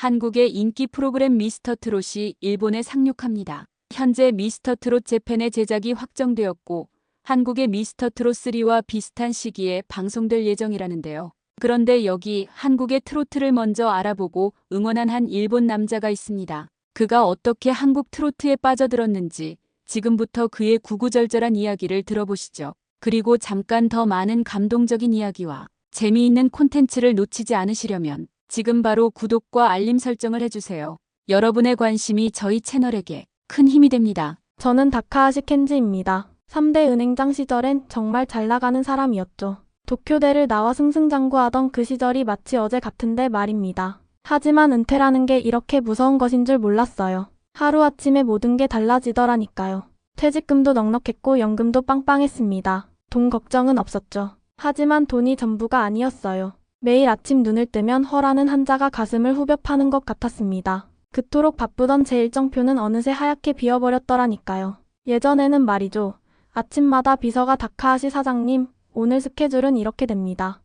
한국의 인기 프로그램 미스터 트롯이 일본에 상륙합니다. 현재 미스터 트롯 재팬의 제작이 확정되었고 한국의 미스터 트롯 3와 비슷한 시기에 방송될 예정이라는데요. 그런데 여기 한국의 트로트를 먼저 알아보고 응원한 한 일본 남자가 있습니다. 그가 어떻게 한국 트로트에 빠져들었는지 지금부터 그의 구구절절한 이야기를 들어보시죠. 그리고 잠깐 더 많은 감동적인 이야기와 재미있는 콘텐츠를 놓치지 않으시려면 지금 바로 구독과 알림 설정을 해주세요. 여러분의 관심이 저희 채널에게 큰 힘이 됩니다. 저는 다카하시 켄지입니다. 3대 은행장 시절엔 정말 잘 나가는 사람이었죠. 도쿄대를 나와 승승장구하던 그 시절이 마치 어제 같은데 말입니다. 하지만 은퇴라는 게 이렇게 무서운 것인 줄 몰랐어요. 하루아침에 모든 게 달라지더라니까요. 퇴직금도 넉넉했고 연금도 빵빵했습니다. 돈 걱정은 없었죠. 하지만 돈이 전부가 아니었어요. 매일 아침 눈을 뜨면 허라는 한자가 가슴을 후벼 파는 것 같았습니다. 그토록 바쁘던 제 일정표는 어느새 하얗게 비어버렸더라니까요. 예전에는 말이죠. 아침마다 비서가 다카하시 사장님, 오늘 스케줄은 이렇게 됩니다.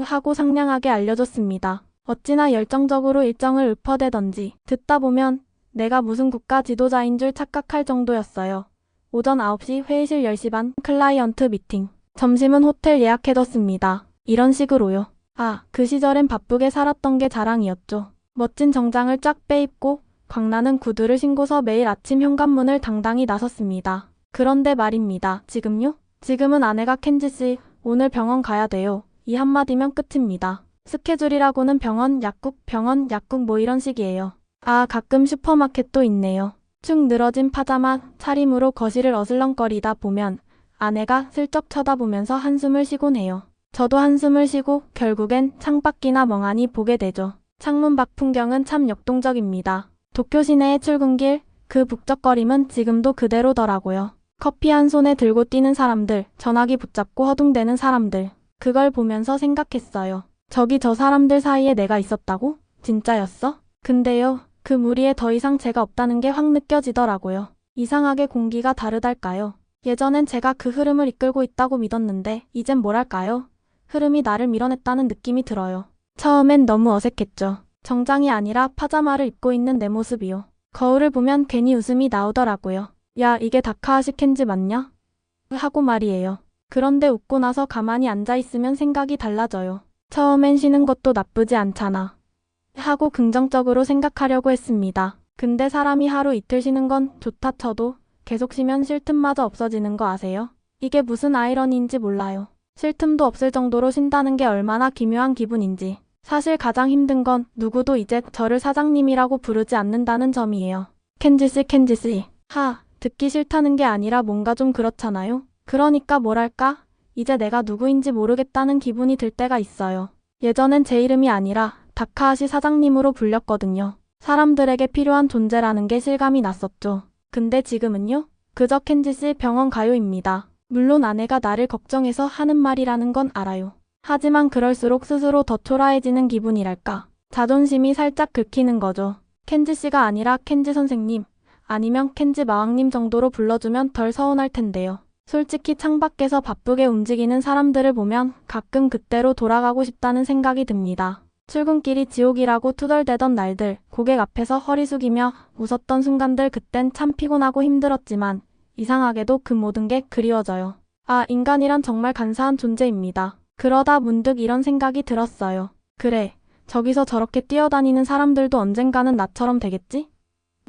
하고 상냥하게 알려줬습니다. 어찌나 열정적으로 일정을 읊어대던지 듣다 보면 내가 무슨 국가 지도자인 줄 착각할 정도였어요. 오전 9시 회의실 10시 반 클라이언트 미팅. 점심은 호텔 예약해뒀습니다. 이런 식으로요. 아, 그 시절엔 바쁘게 살았던 게 자랑이었죠. 멋진 정장을 쫙 빼입고 광나는 구두를 신고서 매일 아침 현관문을 당당히 나섰습니다. 그런데 말입니다. 지금요? 지금은 아내가 켄지 씨, 오늘 병원 가야 돼요. 이 한마디면 끝입니다. 스케줄이라고는 병원, 약국, 병원, 약국 뭐 이런 식이에요. 아, 가끔 슈퍼마켓도 있네요. 축 늘어진 파자마, 차림으로 거실을 어슬렁거리다 보면 아내가 슬쩍 쳐다보면서 한숨을 쉬곤 해요. 저도 한숨을 쉬고 결국엔 창밖이나 멍하니 보게 되죠. 창문 밖 풍경은 참 역동적입니다. 도쿄 시내의 출근길, 그 북적거림은 지금도 그대로더라고요. 커피 한 손에 들고 뛰는 사람들, 전화기 붙잡고 허둥대는 사람들. 그걸 보면서 생각했어요. 저기 저 사람들 사이에 내가 있었다고? 진짜였어? 근데요, 그 무리에 더 이상 제가 없다는 게 확 느껴지더라고요. 이상하게 공기가 다르달까요? 예전엔 제가 그 흐름을 이끌고 있다고 믿었는데, 이젠 뭐랄까요? 흐름이 나를 밀어냈다는 느낌이 들어요. 처음엔 너무 어색했죠. 정장이 아니라 파자마를 입고 있는 내 모습이요. 거울을 보면 괜히 웃음이 나오더라고요. 야, 이게 다카하시 켄지 맞냐? 하고 말이에요. 그런데 웃고 나서 가만히 앉아있으면 생각이 달라져요. 처음엔 쉬는 것도 나쁘지 않잖아. 하고 긍정적으로 생각하려고 했습니다. 근데 사람이 하루 이틀 쉬는 건 좋다 쳐도 계속 쉬면 쉴 틈마저 없어지는 거 아세요? 이게 무슨 아이러니인지 몰라요. 쉴 틈도 없을 정도로 쉰다는 게 얼마나 기묘한 기분인지. 사실 가장 힘든 건 누구도 이제 저를 사장님이라고 부르지 않는다는 점이에요. 켄지씨 켄지씨. 하, 듣기 싫다는 게 아니라 뭔가 좀 그렇잖아요. 그러니까 뭐랄까? 이제 내가 누구인지 모르겠다는 기분이 들 때가 있어요. 예전엔 제 이름이 아니라 다카하시 사장님으로 불렸거든요. 사람들에게 필요한 존재라는 게 실감이 났었죠. 근데 지금은요? 그저 켄지씨 병원 가요입니다. 물론 아내가 나를 걱정해서 하는 말이라는 건 알아요. 하지만 그럴수록 스스로 더 초라해지는 기분이랄까. 자존심이 살짝 긁히는 거죠. 켄지 씨가 아니라 켄지 선생님, 아니면 켄지 마왕님 정도로 불러주면 덜 서운할 텐데요. 솔직히 창밖에서 바쁘게 움직이는 사람들을 보면 가끔 그때로 돌아가고 싶다는 생각이 듭니다. 출근길이 지옥이라고 투덜대던 날들, 고객 앞에서 허리 숙이며 웃었던 순간들 그땐 참 피곤하고 힘들었지만 이상하게도 그 모든 게 그리워져요. 아, 인간이란 정말 간사한 존재입니다. 그러다 문득 이런 생각이 들었어요. 그래, 저기서 저렇게 뛰어다니는 사람들도 언젠가는 나처럼 되겠지?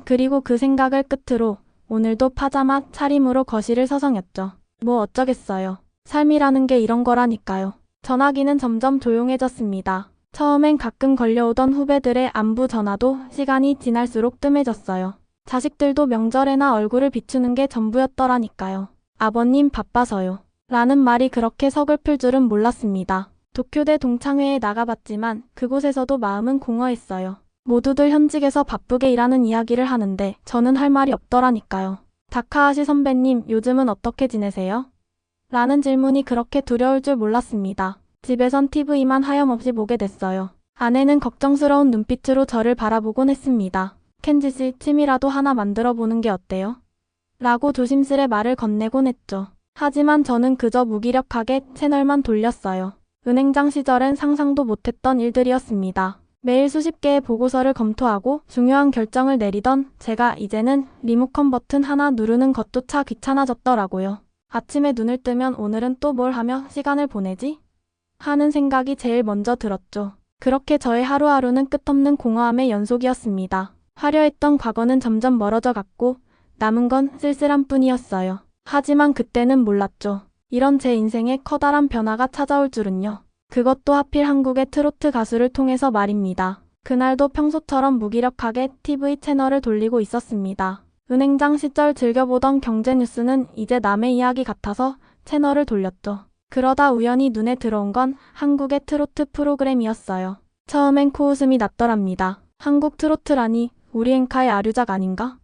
그리고 그 생각을 끝으로 오늘도 파자마 차림으로 거실을 서성였죠. 뭐 어쩌겠어요. 삶이라는 게 이런 거라니까요. 전화기는 점점 조용해졌습니다. 처음엔 가끔 걸려오던 후배들의 안부 전화도 시간이 지날수록 뜸해졌어요. 자식들도 명절에나 얼굴을 비추는 게 전부였더라니까요. 아버님 바빠서요. 라는 말이 그렇게 서글플 줄은 몰랐습니다. 도쿄대 동창회에 나가봤지만 그곳에서도 마음은 공허했어요. 모두들 현직에서 바쁘게 일하는 이야기를 하는데 저는 할 말이 없더라니까요. 다카하시 선배님 요즘은 어떻게 지내세요? 라는 질문이 그렇게 두려울 줄 몰랐습니다. 집에선 TV만 하염없이 보게 됐어요. 아내는 걱정스러운 눈빛으로 저를 바라보곤 했습니다. 씨 취미라도 하나 만들어 보는 게 어때요? 라고 조심스레 말을 건네곤 했죠. 하지만 저는 그저 무기력하게 채널만 돌렸어요. 은행장 시절엔 상상도 못했던 일들이었습니다. 매일 수십 개의 보고서를 검토하고 중요한 결정을 내리던 제가 이제는 리모컨 버튼 하나 누르는 것조차 귀찮아졌더라고요. 아침에 눈을 뜨면 오늘은 또 뭘 하며 시간을 보내지? 하는 생각이 제일 먼저 들었죠. 그렇게 저의 하루하루는 끝없는 공허함의 연속이었습니다. 화려했던 과거는 점점 멀어져 갔고 남은 건 쓸쓸함 뿐이었어요. 하지만 그때는 몰랐죠. 이런 제 인생에 커다란 변화가 찾아올 줄은요. 그것도 하필 한국의 트로트 가수를 통해서 말입니다. 그날도 평소처럼 무기력하게 TV 채널을 돌리고 있었습니다. 은행장 시절 즐겨보던 경제 뉴스는 이제 남의 이야기 같아서 채널을 돌렸죠. 그러다 우연히 눈에 들어온 건 한국의 트로트 프로그램이었어요. 처음엔 코웃음이 났더랍니다. 한국 트로트라니 우리 앵카의 아류작 아닌가?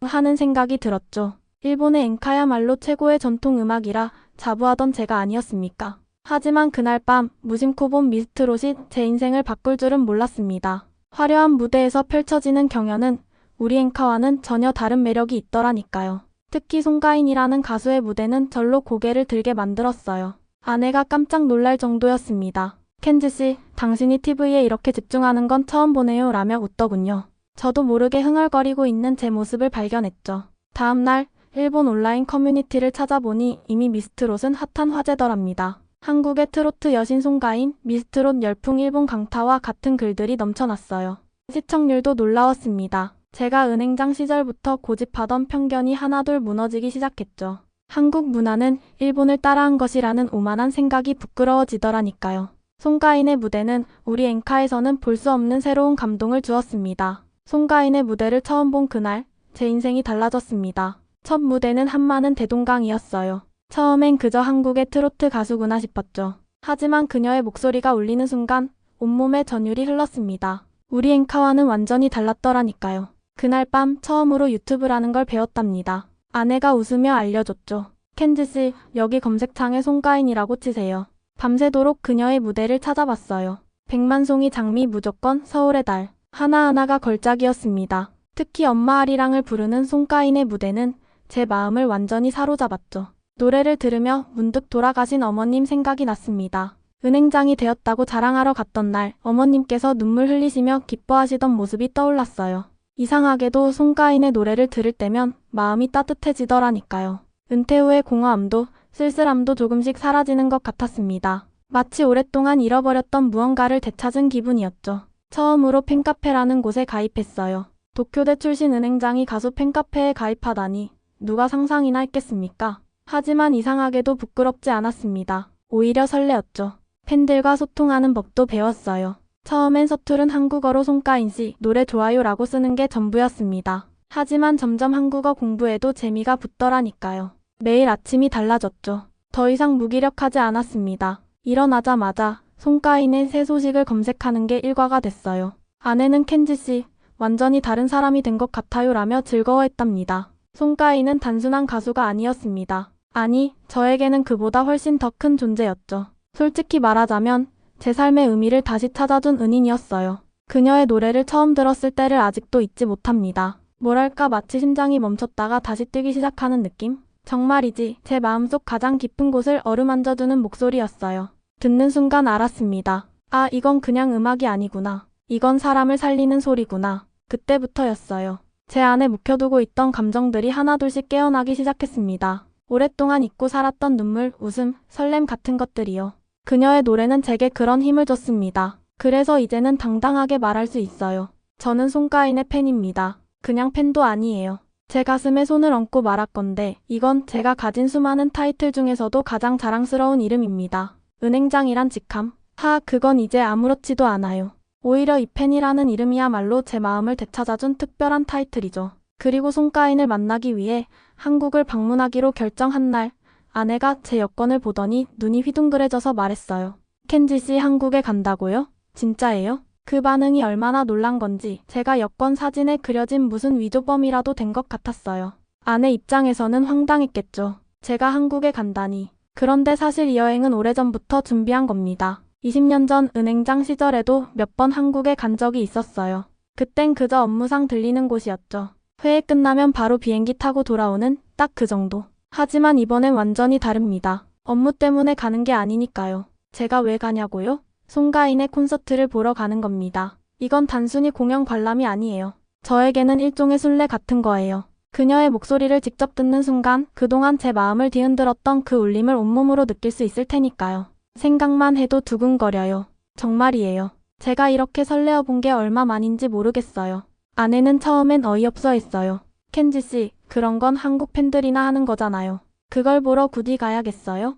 하는 생각이 들었죠. 일본의 앵카야말로 최고의 전통 음악이라 자부하던 제가 아니었습니까? 하지만 그날 밤 무심코 본 미스트롯이 제 인생을 바꿀 줄은 몰랐습니다. 화려한 무대에서 펼쳐지는 경연은 우리 앵카와는 전혀 다른 매력이 있더라니까요. 특히 송가인이라는 가수의 무대는 절로 고개를 들게 만들었어요. 아내가 깜짝 놀랄 정도였습니다. 켄지 씨, 당신이 TV에 이렇게 집중하는 건 처음 보네요 라며 웃더군요. 저도 모르게 흥얼거리고 있는 제 모습을 발견했죠. 다음 날 일본 온라인 커뮤니티를 찾아보니 이미 미스트롯은 핫한 화제더랍니다. 한국의 트로트 여신 송가인, 미스트롯 열풍 일본 강타와 같은 글들이 넘쳐났어요. 시청률도 놀라웠습니다. 제가 은행장 시절부터 고집하던 편견이 하나둘 무너지기 시작했죠. 한국 문화는 일본을 따라한 것이라는 오만한 생각이 부끄러워지더라니까요. 송가인의 무대는 우리 앵카에서는 볼 수 없는 새로운 감동을 주었습니다. 송가인의 무대를 처음 본 그날, 제 인생이 달라졌습니다. 첫 무대는 한마는 대동강이었어요. 처음엔 그저 한국의 트로트 가수구나 싶었죠. 하지만 그녀의 목소리가 울리는 순간 온몸에 전율이 흘렀습니다. 우리 앵카와는 완전히 달랐더라니까요. 그날 밤 처음으로 유튜브라는 걸 배웠답니다. 아내가 웃으며 알려줬죠. 켄지씨, 여기 검색창에 송가인이라고 치세요. 밤새도록 그녀의 무대를 찾아봤어요. 백만송이 장미 무조건 서울의 달. 하나하나가 걸작이었습니다. 특히 엄마 아리랑을 부르는 송가인의 무대는 제 마음을 완전히 사로잡았죠. 노래를 들으며 문득 돌아가신 어머님 생각이 났습니다. 은행장이 되었다고 자랑하러 갔던 날 어머님께서 눈물 흘리시며 기뻐하시던 모습이 떠올랐어요. 이상하게도 송가인의 노래를 들을 때면 마음이 따뜻해지더라니까요. 은퇴 후의 공허함도 쓸쓸함도 조금씩 사라지는 것 같았습니다. 마치 오랫동안 잃어버렸던 무언가를 되찾은 기분이었죠. 처음으로 팬카페라는 곳에 가입했어요. 도쿄대 출신 은행장이 가수 팬카페에 가입하다니 누가 상상이나 했겠습니까? 하지만 이상하게도 부끄럽지 않았습니다. 오히려 설레었죠. 팬들과 소통하는 법도 배웠어요. 처음엔 서투른 한국어로 송가인 씨 노래 좋아요라고 쓰는 게 전부였습니다. 하지만 점점 한국어 공부에도 재미가 붙더라니까요. 매일 아침이 달라졌죠. 더 이상 무기력하지 않았습니다. 일어나자마자 송가인의 새 소식을 검색하는 게 일과가 됐어요. 아내는 켄지 씨, 완전히 다른 사람이 된 것 같아요 라며 즐거워했답니다. 송가인은 단순한 가수가 아니었습니다. 아니, 저에게는 그보다 훨씬 더 큰 존재였죠. 솔직히 말하자면 제 삶의 의미를 다시 찾아준 은인이었어요. 그녀의 노래를 처음 들었을 때를 아직도 잊지 못합니다. 뭐랄까 마치 심장이 멈췄다가 다시 뛰기 시작하는 느낌? 정말이지 제 마음속 가장 깊은 곳을 어루만져주는 목소리였어요. 듣는 순간 알았습니다. 아, 이건 그냥 음악이 아니구나. 이건 사람을 살리는 소리구나. 그때부터였어요. 제 안에 묵혀두고 있던 감정들이 하나둘씩 깨어나기 시작했습니다. 오랫동안 잊고 살았던 눈물, 웃음, 설렘 같은 것들이요. 그녀의 노래는 제게 그런 힘을 줬습니다. 그래서 이제는 당당하게 말할 수 있어요. 저는 송가인의 팬입니다. 그냥 팬도 아니에요. 제 가슴에 손을 얹고 말할 건데 이건 제가 가진 수많은 타이틀 중에서도 가장 자랑스러운 이름입니다. 은행장이란 직함. 하, 그건 이제 아무렇지도 않아요. 오히려 이 팬이라는 이름이야말로 제 마음을 되찾아준 특별한 타이틀이죠. 그리고 송가인을 만나기 위해 한국을 방문하기로 결정한 날 아내가 제 여권을 보더니 눈이 휘둥그레져서 말했어요. 켄지 씨 한국에 간다고요? 진짜예요? 그 반응이 얼마나 놀란 건지 제가 여권 사진에 그려진 무슨 위조범이라도 된 것 같았어요. 아내 입장에서는 황당했겠죠. 제가 한국에 간다니. 그런데 사실 이 여행은 오래전부터 준비한 겁니다. 20년 전 은행장 시절에도 몇 번 한국에 간 적이 있었어요. 그땐 그저 업무상 들리는 곳이었죠. 회의 끝나면 바로 비행기 타고 돌아오는 딱 그 정도. 하지만 이번엔 완전히 다릅니다. 업무 때문에 가는 게 아니니까요. 제가 왜 가냐고요? 송가인의 콘서트를 보러 가는 겁니다. 이건 단순히 공연 관람이 아니에요. 저에게는 일종의 순례 같은 거예요. 그녀의 목소리를 직접 듣는 순간 그동안 제 마음을 뒤흔들었던 그 울림을 온몸으로 느낄 수 있을 테니까요. 생각만 해도 두근거려요. 정말이에요. 제가 이렇게 설레어 본 게 얼마 만인지 모르겠어요. 아내는 처음엔 어이없어 했어요. 켄지 씨, 그런 건 한국 팬들이나 하는 거잖아요. 그걸 보러 굳이 가야겠어요?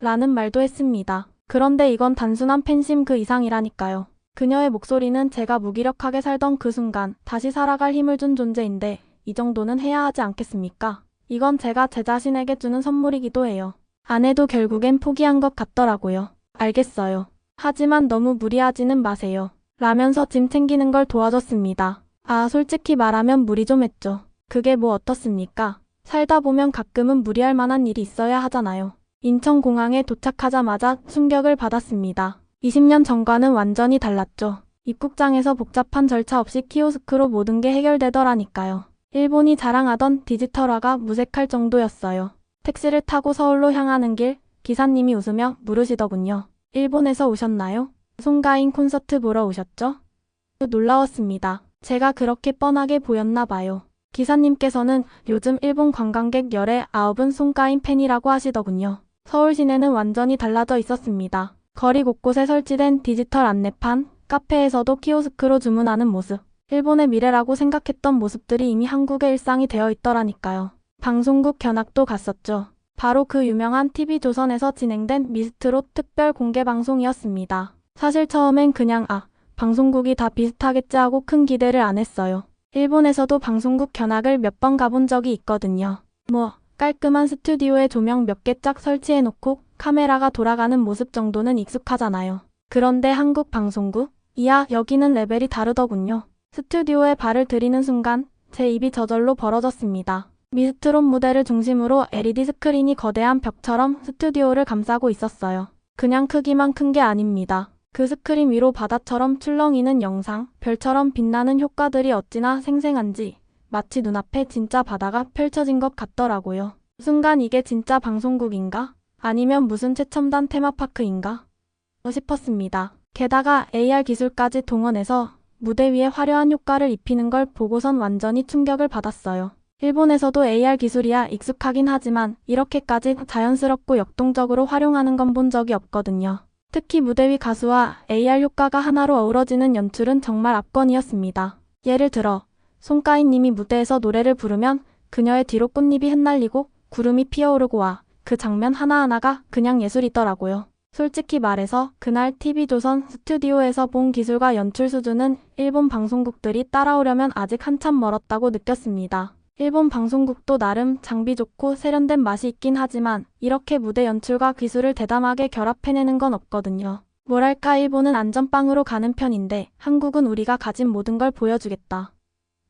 라는 말도 했습니다. 그런데 이건 단순한 팬심 그 이상이라니까요. 그녀의 목소리는 제가 무기력하게 살던 그 순간 다시 살아갈 힘을 준 존재인데 이 정도는 해야 하지 않겠습니까? 이건 제가 제 자신에게 주는 선물이기도 해요. 아내도 결국엔 포기한 것 같더라고요. 알겠어요. 하지만 너무 무리하지는 마세요. 라면서 짐 챙기는 걸 도와줬습니다. 아, 솔직히 말하면 무리 좀 했죠. 그게 뭐 어떻습니까? 살다 보면 가끔은 무리할 만한 일이 있어야 하잖아요. 인천공항에 도착하자마자 충격을 받았습니다. 20년 전과는 완전히 달랐죠. 입국장에서 복잡한 절차 없이 키오스크로 모든 게 해결되더라니까요. 일본이 자랑하던 디지털화가 무색할 정도였어요. 택시를 타고 서울로 향하는 길, 기사님이 웃으며 물으시더군요. 일본에서 오셨나요? 송가인 콘서트 보러 오셨죠? 놀라웠습니다. 제가 그렇게 뻔하게 보였나 봐요. 기사님께서는 요즘 일본 관광객 열의 아홉은 송가인 팬이라고 하시더군요. 서울 시내는 완전히 달라져 있었습니다. 거리 곳곳에 설치된 디지털 안내판, 카페에서도 키오스크로 주문하는 모습. 일본의 미래라고 생각했던 모습들이 이미 한국의 일상이 되어 있더라니까요. 방송국 견학도 갔었죠. 바로 그 유명한 TV조선에서 진행된 미스트롯 특별 공개 방송이었습니다. 사실 처음엔 그냥 아, 방송국이 다 비슷하겠지 하고 큰 기대를 안 했어요. 일본에서도 방송국 견학을 몇 번 가본 적이 있거든요. 뭐, 깔끔한 스튜디오에 조명 몇개쫙 설치해 놓고 카메라가 돌아가는 모습 정도는 익숙하잖아요. 그런데 한국 방송국? 이야, 여기는 레벨이 다르더군요. 스튜디오에 발을 들이는 순간 제 입이 저절로 벌어졌습니다. 미스트롯 무대를 중심으로 LED 스크린이 거대한 벽처럼 스튜디오를 감싸고 있었어요. 그냥 크기만 큰 게 아닙니다. 그 스크린 위로 바다처럼 출렁이는 영상, 별처럼 빛나는 효과들이 어찌나 생생한지 마치 눈앞에 진짜 바다가 펼쳐진 것 같더라고요. 순간 이게 진짜 방송국인가? 아니면 무슨 최첨단 테마파크인가? 싶었습니다. 게다가 AR 기술까지 동원해서 무대 위에 화려한 효과를 입히는 걸 보고선 완전히 충격을 받았어요. 일본에서도 AR 기술이야 익숙하긴 하지만 이렇게까지 자연스럽고 역동적으로 활용하는 건 본 적이 없거든요. 특히 무대 위 가수와 AR 효과가 하나로 어우러지는 연출은 정말 압권이었습니다. 예를 들어 송가인 님이 무대에서 노래를 부르면 그녀의 뒤로 꽃잎이 흩날리고 구름이 피어오르고 와 그 장면 하나하나가 그냥 예술이더라고요. 솔직히 말해서 그날 TV조선 스튜디오에서 본 기술과 연출 수준은 일본 방송국들이 따라오려면 아직 한참 멀었다고 느꼈습니다. 일본 방송국도 나름 장비 좋고 세련된 맛이 있긴 하지만 이렇게 무대 연출과 기술을 대담하게 결합해내는 건 없거든요. 뭐랄까 일본은 안전빵으로 가는 편인데 한국은 우리가 가진 모든 걸 보여주겠다.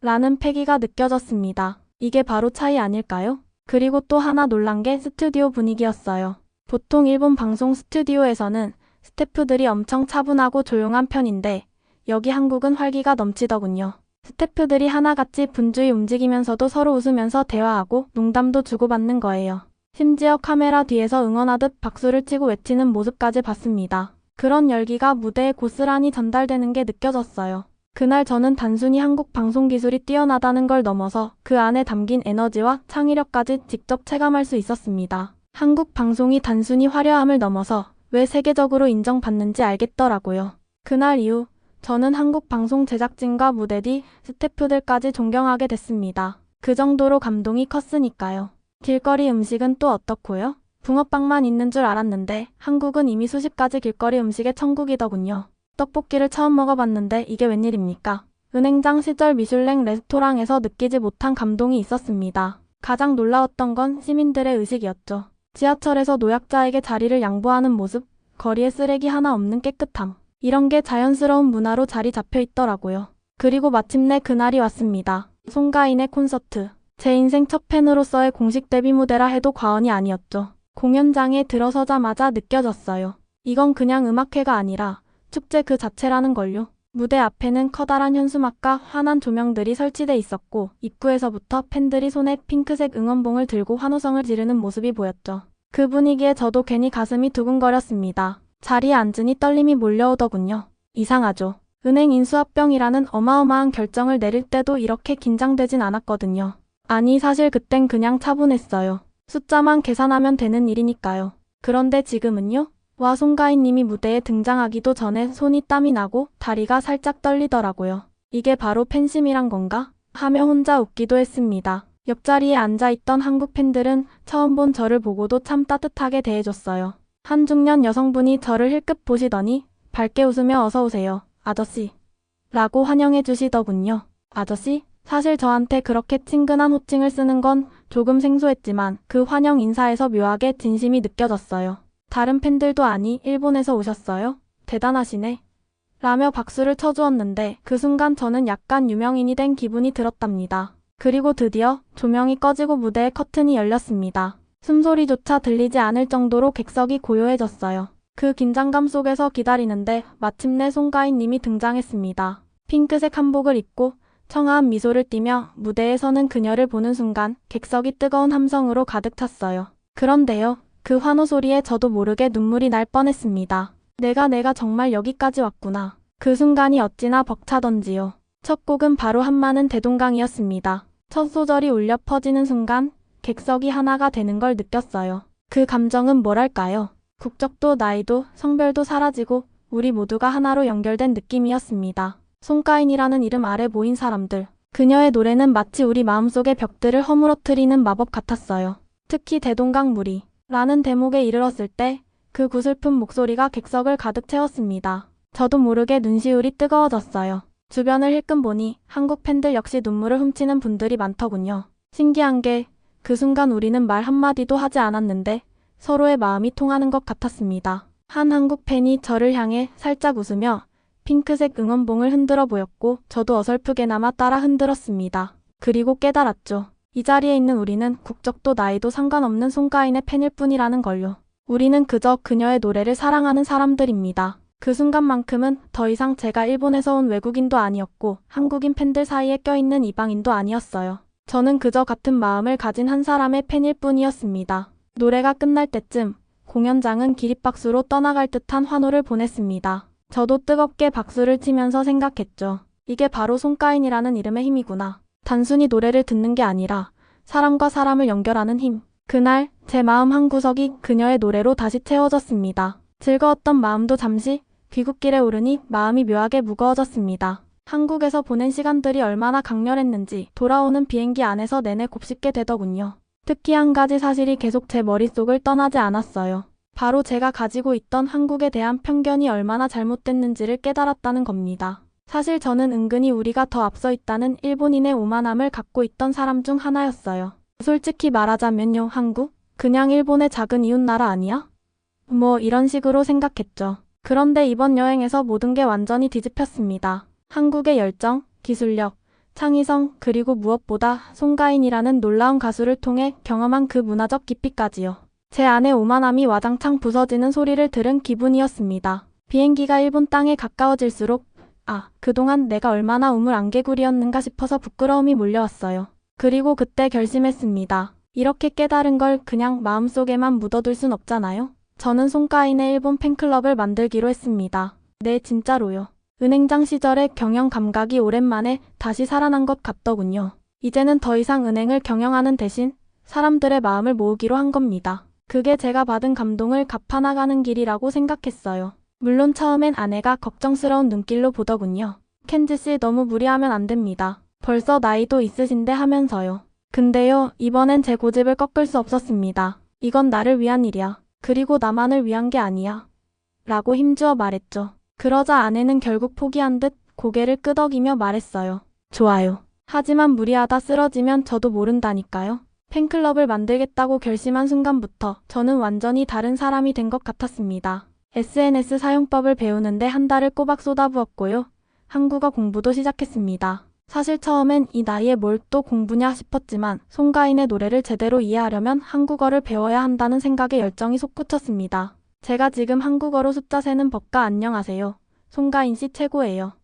라는 패기가 느껴졌습니다. 이게 바로 차이 아닐까요? 그리고 또 하나 놀란 게 스튜디오 분위기였어요. 보통 일본 방송 스튜디오에서는 스태프들이 엄청 차분하고 조용한 편인데 여기 한국은 활기가 넘치더군요. 스태프들이 하나같이 분주히 움직이면서도 서로 웃으면서 대화하고 농담도 주고받는 거예요. 심지어 카메라 뒤에서 응원하듯 박수를 치고 외치는 모습까지 봤습니다. 그런 열기가 무대에 고스란히 전달되는 게 느껴졌어요. 그날 저는 단순히 한국 방송 기술이 뛰어나다는 걸 넘어서 그 안에 담긴 에너지와 창의력까지 직접 체감할 수 있었습니다. 한국 방송이 단순히 화려함을 넘어서 왜 세계적으로 인정받는지 알겠더라고요. 그날 이후 저는 한국 방송 제작진과 무대 뒤 스태프들까지 존경하게 됐습니다. 그 정도로 감동이 컸으니까요. 길거리 음식은 또 어떻고요? 붕어빵만 있는 줄 알았는데 한국은 이미 수십 가지 길거리 음식의 천국이더군요. 떡볶이를 처음 먹어봤는데 이게 웬일입니까? 은행장 시절 미슐랭 레스토랑에서 느끼지 못한 감동이 있었습니다. 가장 놀라웠던 건 시민들의 의식이었죠. 지하철에서 노약자에게 자리를 양보하는 모습, 거리에 쓰레기 하나 없는 깨끗함. 이런 게 자연스러운 문화로 자리 잡혀 있더라고요. 그리고 마침내 그날이 왔습니다. 송가인의 콘서트. 제 인생 첫 팬으로서의 공식 데뷔 무대라 해도 과언이 아니었죠. 공연장에 들어서자마자 느껴졌어요. 이건 그냥 음악회가 아니라 축제 그 자체라는 걸요. 무대 앞에는 커다란 현수막과 환한 조명들이 설치돼 있었고 입구에서부터 팬들이 손에 핑크색 응원봉을 들고 환호성을 지르는 모습이 보였죠. 그 분위기에 저도 괜히 가슴이 두근거렸습니다. 자리에 앉으니 떨림이 몰려오더군요. 이상하죠. 은행 인수합병이라는 어마어마한 결정을 내릴 때도 이렇게 긴장되진 않았거든요. 아니, 사실 그땐 그냥 차분했어요. 숫자만 계산하면 되는 일이니까요. 그런데 지금은요? 와 송가인 님이 무대에 등장하기도 전에 손이 땀이 나고 다리가 살짝 떨리더라고요. 이게 바로 팬심이란 건가? 하며 혼자 웃기도 했습니다. 옆자리에 앉아있던 한국 팬들은 처음 본 저를 보고도 참 따뜻하게 대해줬어요. 한 중년 여성분이 저를 힐끗 보시더니 밝게 웃으며 어서 오세요, 아저씨. 라고 환영해 주시더군요. 아저씨? 사실 저한테 그렇게 친근한 호칭을 쓰는 건 조금 생소했지만 그 환영 인사에서 묘하게 진심이 느껴졌어요. 다른 팬들도 아니 일본에서 오셨어요? 대단하시네. 라며 박수를 쳐주었는데 그 순간 저는 약간 유명인이 된 기분이 들었답니다. 그리고 드디어 조명이 꺼지고 무대의 커튼이 열렸습니다. 숨소리조차 들리지 않을 정도로 객석이 고요해졌어요. 그 긴장감 속에서 기다리는데 마침내 송가인 님이 등장했습니다. 핑크색 한복을 입고 청아한 미소를 띠며 무대에 서는 그녀를 보는 순간 객석이 뜨거운 함성으로 가득 찼어요. 그런데요, 그 환호 소리에 저도 모르게 눈물이 날 뻔했습니다. 내가 내가 정말 여기까지 왔구나. 그 순간이 어찌나 벅차던지요. 첫 곡은 바로 한마는 대동강이었습니다. 첫 소절이 울려 퍼지는 순간 객석이 하나가 되는 걸 느꼈어요. 그 감정은 뭐랄까요? 국적도 나이도 성별도 사라지고 우리 모두가 하나로 연결된 느낌이었습니다. 송가인이라는 이름 아래 모인 사람들. 그녀의 노래는 마치 우리 마음속의 벽들을 허물어뜨리는 마법 같았어요. 특히 대동강 물이 라는 대목에 이르렀을 때 그 구슬픈 목소리가 객석을 가득 채웠습니다. 저도 모르게 눈시울이 뜨거워졌어요. 주변을 힐끔 보니 한국 팬들 역시 눈물을 훔치는 분들이 많더군요. 신기한 게 그 순간 우리는 말 한마디도 하지 않았는데 서로의 마음이 통하는 것 같았습니다. 한 한국 팬이 저를 향해 살짝 웃으며 핑크색 응원봉을 흔들어 보였고 저도 어설프게나마 따라 흔들었습니다. 그리고 깨달았죠. 이 자리에 있는 우리는 국적도 나이도 상관없는 송가인의 팬일 뿐이라는 걸요. 우리는 그저 그녀의 노래를 사랑하는 사람들입니다. 그 순간만큼은 더 이상 제가 일본에서 온 외국인도 아니었고 한국인 팬들 사이에 껴있는 이방인도 아니었어요. 저는 그저 같은 마음을 가진 한 사람의 팬일 뿐이었습니다. 노래가 끝날 때쯤 공연장은 기립박수로 떠나갈 듯한 환호를 보냈습니다. 저도 뜨겁게 박수를 치면서 생각했죠. 이게 바로 송가인이라는 이름의 힘이구나. 단순히 노래를 듣는 게 아니라 사람과 사람을 연결하는 힘. 그날 제 마음 한구석이 그녀의 노래로 다시 채워졌습니다. 즐거웠던 마음도 잠시 귀국길에 오르니 마음이 묘하게 무거워졌습니다. 한국에서 보낸 시간들이 얼마나 강렬했는지 돌아오는 비행기 안에서 내내 곱씹게 되더군요. 특히 한 가지 사실이 계속 제 머릿속을 떠나지 않았어요. 바로 제가 가지고 있던 한국에 대한 편견이 얼마나 잘못됐는지를 깨달았다는 겁니다. 사실 저는 은근히 우리가 더 앞서 있다는 일본인의 오만함을 갖고 있던 사람 중 하나였어요. 솔직히 말하자면요, 한국? 그냥 일본의 작은 이웃나라 아니야? 뭐 이런 식으로 생각했죠. 그런데 이번 여행에서 모든 게 완전히 뒤집혔습니다. 한국의 열정, 기술력, 창의성, 그리고 무엇보다 송가인이라는 놀라운 가수를 통해 경험한 그 문화적 깊이까지요. 제 안의 오만함이 와장창 부서지는 소리를 들은 기분이었습니다. 비행기가 일본 땅에 가까워질수록 아, 그동안 내가 얼마나 우물안개구리였는가 싶어서 부끄러움이 몰려왔어요. 그리고 그때 결심했습니다. 이렇게 깨달은 걸 그냥 마음속에만 묻어둘 순 없잖아요. 저는 송가인의 일본 팬클럽을 만들기로 했습니다. 네, 진짜로요. 은행장 시절의 경영 감각이 오랜만에 다시 살아난 것 같더군요. 이제는 더 이상 은행을 경영하는 대신 사람들의 마음을 모으기로 한 겁니다. 그게 제가 받은 감동을 갚아나가는 길이라고 생각했어요. 물론 처음엔 아내가 걱정스러운 눈길로 보더군요. 켄지 씨 너무 무리하면 안 됩니다. 벌써 나이도 있으신데 하면서요. 근데요, 이번엔 제 고집을 꺾을 수 없었습니다. 이건 나를 위한 일이야. 그리고 나만을 위한 게 아니야. 라고 힘주어 말했죠. 그러자 아내는 결국 포기한 듯 고개를 끄덕이며 말했어요. 좋아요. 하지만 무리하다 쓰러지면 저도 모른다니까요. 팬클럽을 만들겠다고 결심한 순간부터 저는 완전히 다른 사람이 된 것 같았습니다. SNS 사용법을 배우는데 한 달을 꼬박 쏟아부었고요. 한국어 공부도 시작했습니다. 사실 처음엔 이 나이에 뭘 또 공부냐 싶었지만 송가인의 노래를 제대로 이해하려면 한국어를 배워야 한다는 생각에 열정이 솟구쳤습니다. 제가 지금 한국어로 숫자 세는 법과 안녕하세요. 송가인 씨 최고예요.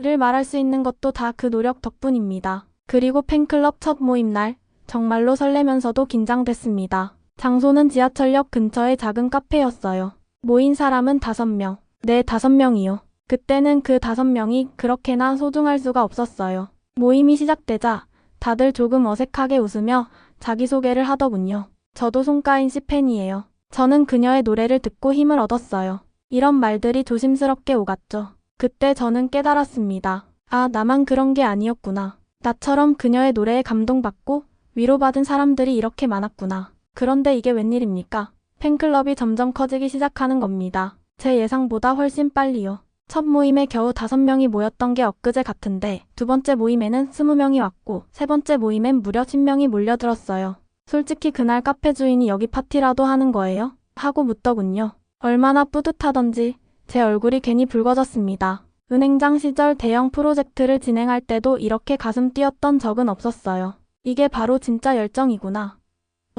를 말할 수 있는 것도 다 그 노력 덕분입니다. 그리고 팬클럽 첫 모임 날 정말로 설레면서도 긴장됐습니다. 장소는 지하철역 근처의 작은 카페였어요. 모인 사람은 다섯 명. 네, 다섯 명이요. 그때는 그 다섯 명이 그렇게나 소중할 수가 없었어요. 모임이 시작되자 다들 조금 어색하게 웃으며 자기소개를 하더군요. 저도 송가인 씨 팬이에요. 저는 그녀의 노래를 듣고 힘을 얻었어요. 이런 말들이 조심스럽게 오갔죠. 그때 저는 깨달았습니다. 아, 나만 그런 게 아니었구나. 나처럼 그녀의 노래에 감동받고 위로받은 사람들이 이렇게 많았구나. 그런데 이게 웬일입니까? 팬클럽이 점점 커지기 시작하는 겁니다. 제 예상보다 훨씬 빨리요. 첫 모임에 겨우 다섯 명이 모였던 게 엊그제 같은데 두 번째 모임에는 스무 명이 왔고 세 번째 모임엔 무려 10명이 몰려들었어요. 솔직히 그날 카페 주인이 여기 파티라도 하는 거예요? 하고 묻더군요. 얼마나 뿌듯하던지 제 얼굴이 괜히 붉어졌습니다. 은행장 시절 대형 프로젝트를 진행할 때도 이렇게 가슴 뛰었던 적은 없었어요. 이게 바로 진짜 열정이구나.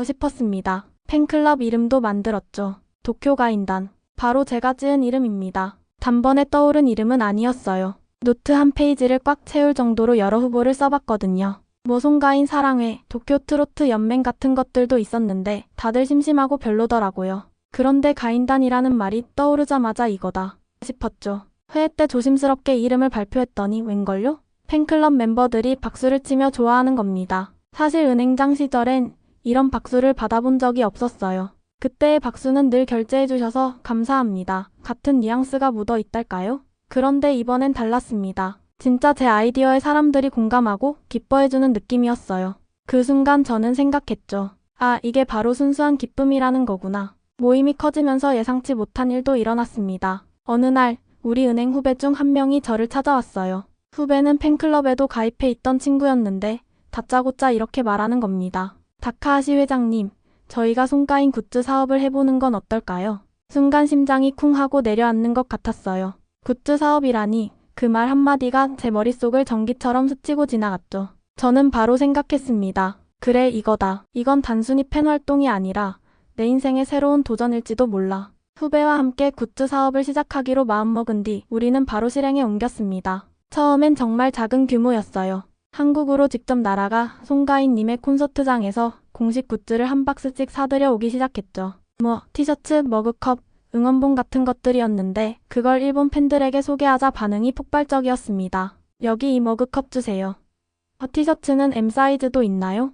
싶었습니다. 팬클럽 이름도 만들었죠. 도쿄가인단. 바로 제가 지은 이름입니다. 단번에 떠오른 이름은 아니었어요. 노트 한 페이지를 꽉 채울 정도로 여러 후보를 써봤거든요. 모송가인 사랑회, 도쿄 트로트 연맹 같은 것들도 있었는데 다들 심심하고 별로더라고요. 그런데 가인단이라는 말이 떠오르자마자 이거다 싶었죠. 회의 때 조심스럽게 이름을 발표했더니 웬걸요? 팬클럽 멤버들이 박수를 치며 좋아하는 겁니다. 사실 은행장 시절엔 이런 박수를 받아본 적이 없었어요. 그때의 박수는 늘 결제해 주셔서 감사합니다. 같은 뉘앙스가 묻어 있달까요? 그런데 이번엔 달랐습니다. 진짜 제 아이디어에 사람들이 공감하고 기뻐해주는 느낌이었어요. 그 순간 저는 생각했죠. 아, 이게 바로 순수한 기쁨이라는 거구나. 모임이 커지면서 예상치 못한 일도 일어났습니다. 어느 날, 우리 은행 후배 중 한 명이 저를 찾아왔어요. 후배는 팬클럽에도 가입해 있던 친구였는데, 다짜고짜 이렇게 말하는 겁니다. 다카하시 회장님, 저희가 손가인 굿즈 사업을 해보는 건 어떨까요? 순간 심장이 쿵 하고 내려앉는 것 같았어요. 굿즈 사업이라니 그 말 한마디가 제 머릿속을 전기처럼 스치고 지나갔죠. 저는 바로 생각했습니다. 그래 이거다. 이건 단순히 팬 활동이 아니라 내 인생의 새로운 도전일지도 몰라. 후배와 함께 굿즈 사업을 시작하기로 마음먹은 뒤 우리는 바로 실행에 옮겼습니다. 처음엔 정말 작은 규모였어요. 한국으로 직접 날아가 송가인님의 콘서트장에서 공식 굿즈를 한 박스씩 사들여 오기 시작했죠. 뭐 티셔츠, 머그컵, 응원봉 같은 것들이었는데 그걸 일본 팬들에게 소개하자 반응이 폭발적이었습니다. 여기 이 머그컵 주세요. 어, 티셔츠는 M 사이즈도 있나요?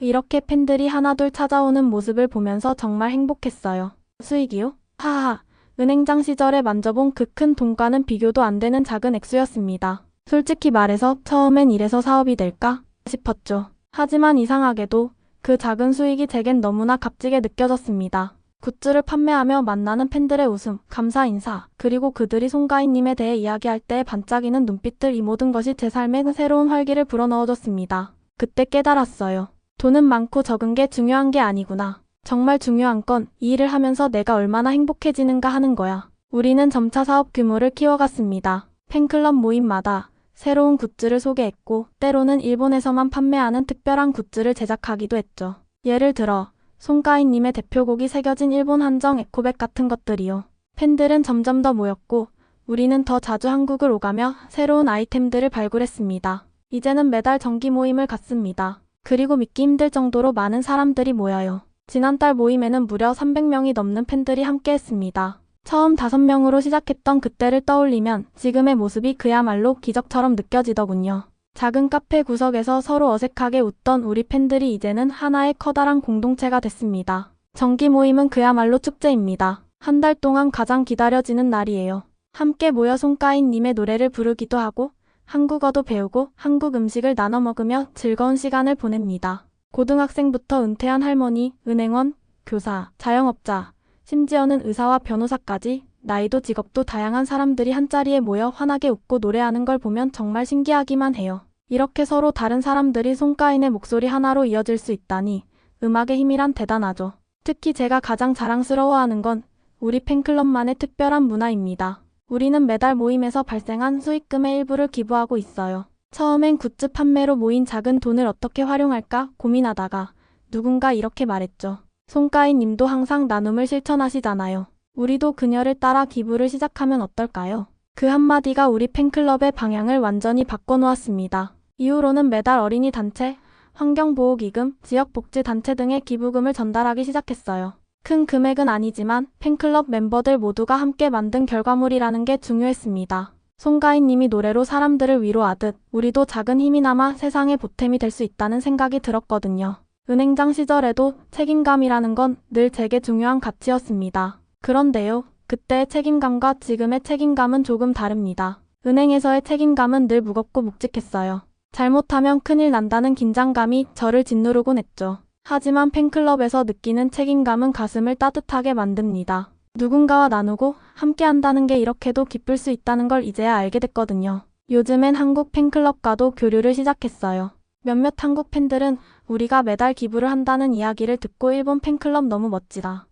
이렇게 팬들이 하나둘 찾아오는 모습을 보면서 정말 행복했어요. 수익이요? 하하. 은행장 시절에 만져본 그 큰 돈과는 비교도 안 되는 작은 액수였습니다. 솔직히 말해서 처음엔 이래서 사업이 될까 싶었죠. 하지만 이상하게도 그 작은 수익이 제겐 너무나 값지게 느껴졌습니다. 굿즈를 판매하며 만나는 팬들의 웃음, 감사 인사, 그리고 그들이 송가인님에 대해 이야기할 때 반짝이는 눈빛들 이 모든 것이 제 삶에 새로운 활기를 불어넣어줬습니다. 그때 깨달았어요. 돈은 많고 적은 게 중요한 게 아니구나. 정말 중요한 건 이 일을 하면서 내가 얼마나 행복해지는가 하는 거야. 우리는 점차 사업 규모를 키워갔습니다. 팬클럽 모임마다 새로운 굿즈를 소개했고, 때로는 일본에서만 판매하는 특별한 굿즈를 제작하기도 했죠. 예를 들어, 송가인님의 대표곡이 새겨진 일본 한정 에코백 같은 것들이요. 팬들은 점점 더 모였고, 우리는 더 자주 한국을 오가며 새로운 아이템들을 발굴했습니다. 이제는 매달 정기 모임을 갖습니다. 그리고 믿기 힘들 정도로 많은 사람들이 모여요. 지난달 모임에는 무려 300명이 넘는 팬들이 함께 했습니다. 처음 5명으로 시작했던 그때를 떠올리면 지금의 모습이 그야말로 기적처럼 느껴지더군요. 작은 카페 구석에서 서로 어색하게 웃던 우리 팬들이 이제는 하나의 커다란 공동체가 됐습니다. 정기 모임은 그야말로 축제입니다. 한 달 동안 가장 기다려지는 날이에요. 함께 모여 손가인님의 노래를 부르기도 하고 한국어도 배우고 한국 음식을 나눠 먹으며 즐거운 시간을 보냅니다. 고등학생부터 은퇴한 할머니, 은행원, 교사, 자영업자, 심지어는 의사와 변호사까지 나이도 직업도 다양한 사람들이 한자리에 모여 환하게 웃고 노래하는 걸 보면 정말 신기하기만 해요. 이렇게 서로 다른 사람들이 손가인의 목소리 하나로 이어질 수 있다니 음악의 힘이란 대단하죠. 특히 제가 가장 자랑스러워하는 건 우리 팬클럽만의 특별한 문화입니다. 우리는 매달 모임에서 발생한 수익금의 일부를 기부하고 있어요. 처음엔 굿즈 판매로 모인 작은 돈을 어떻게 활용할까 고민하다가 누군가 이렇게 말했죠. 송가인 님도 항상 나눔을 실천하시잖아요. 우리도 그녀를 따라 기부를 시작하면 어떨까요? 그 한마디가 우리 팬클럽의 방향을 완전히 바꿔놓았습니다. 이후로는 매달 어린이 단체, 환경보호기금, 지역복지단체 등의 기부금을 전달하기 시작했어요. 큰 금액은 아니지만 팬클럽 멤버들 모두가 함께 만든 결과물이라는 게 중요했습니다. 송가인 님이 노래로 사람들을 위로하듯 우리도 작은 힘이나마 세상의 보탬이 될 수 있다는 생각이 들었거든요. 은행장 시절에도 책임감이라는 건 늘 제게 중요한 가치였습니다. 그런데요, 그때의 책임감과 지금의 책임감은 조금 다릅니다. 은행에서의 책임감은 늘 무겁고 묵직했어요. 잘못하면 큰일 난다는 긴장감이 저를 짓누르곤 했죠. 하지만 팬클럽에서 느끼는 책임감은 가슴을 따뜻하게 만듭니다. 누군가와 나누고 함께 한다는 게 이렇게도 기쁠 수 있다는 걸 이제야 알게 됐거든요. 요즘엔 한국 팬클럽과도 교류를 시작했어요. 몇몇 한국 팬들은 우리가 매달 기부를 한다는 이야기를 듣고 일본 팬클럽 너무 멋지다.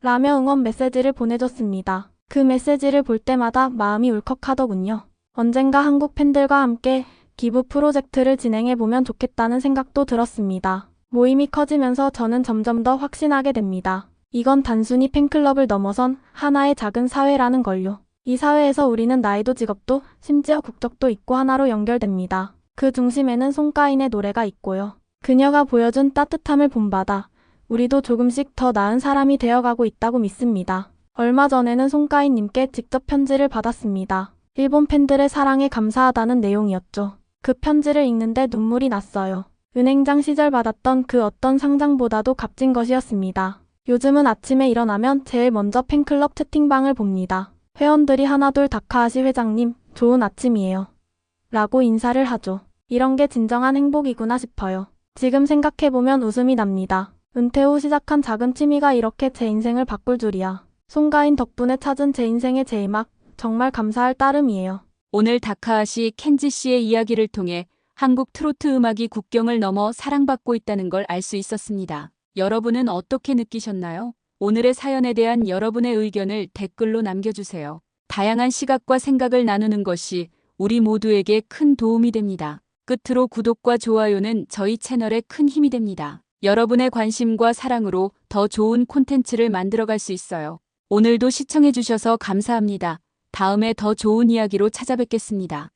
라며 응원 메시지를 보내줬습니다. 그 메시지를 볼 때마다 마음이 울컥하더군요. 언젠가 한국 팬들과 함께 기부 프로젝트를 진행해보면 좋겠다는 생각도 들었습니다. 모임이 커지면서 저는 점점 더 확신하게 됩니다. 이건 단순히 팬클럽을 넘어선 하나의 작은 사회라는 걸요. 이 사회에서 우리는 나이도 직업도 심지어 국적도 있고 하나로 연결됩니다. 그 중심에는 송가인의 노래가 있고요. 그녀가 보여준 따뜻함을 본받아 우리도 조금씩 더 나은 사람이 되어가고 있다고 믿습니다. 얼마 전에는 송가인님께 직접 편지를 받았습니다. 일본 팬들의 사랑에 감사하다는 내용이었죠. 그 편지를 읽는데 눈물이 났어요. 은행장 시절 받았던 그 어떤 상장보다도 값진 것이었습니다. 요즘은 아침에 일어나면 제일 먼저 팬클럽 채팅방을 봅니다. 회원들이 하나둘 다카하시 회장님, 좋은 아침이에요. 라고 인사를 하죠. 이런 게 진정한 행복이구나 싶어요. 지금 생각해보면 웃음이 납니다. 은퇴 후 시작한 작은 취미가 이렇게 제 인생을 바꿀 줄이야. 송가인 덕분에 찾은 제 인생의 제이막, 정말 감사할 따름이에요. 오늘 다카하시 켄지 씨의 이야기를 통해 한국 트로트 음악이 국경을 넘어 사랑받고 있다는 걸 알 수 있었습니다. 여러분은 어떻게 느끼셨나요? 오늘의 사연에 대한 여러분의 의견을 댓글로 남겨주세요. 다양한 시각과 생각을 나누는 것이 우리 모두에게 큰 도움이 됩니다. 끝으로 구독과 좋아요는 저희 채널에 큰 힘이 됩니다. 여러분의 관심과 사랑으로 더 좋은 콘텐츠를 만들어갈 수 있어요. 오늘도 시청해주셔서 감사합니다. 다음에 더 좋은 이야기로 찾아뵙겠습니다.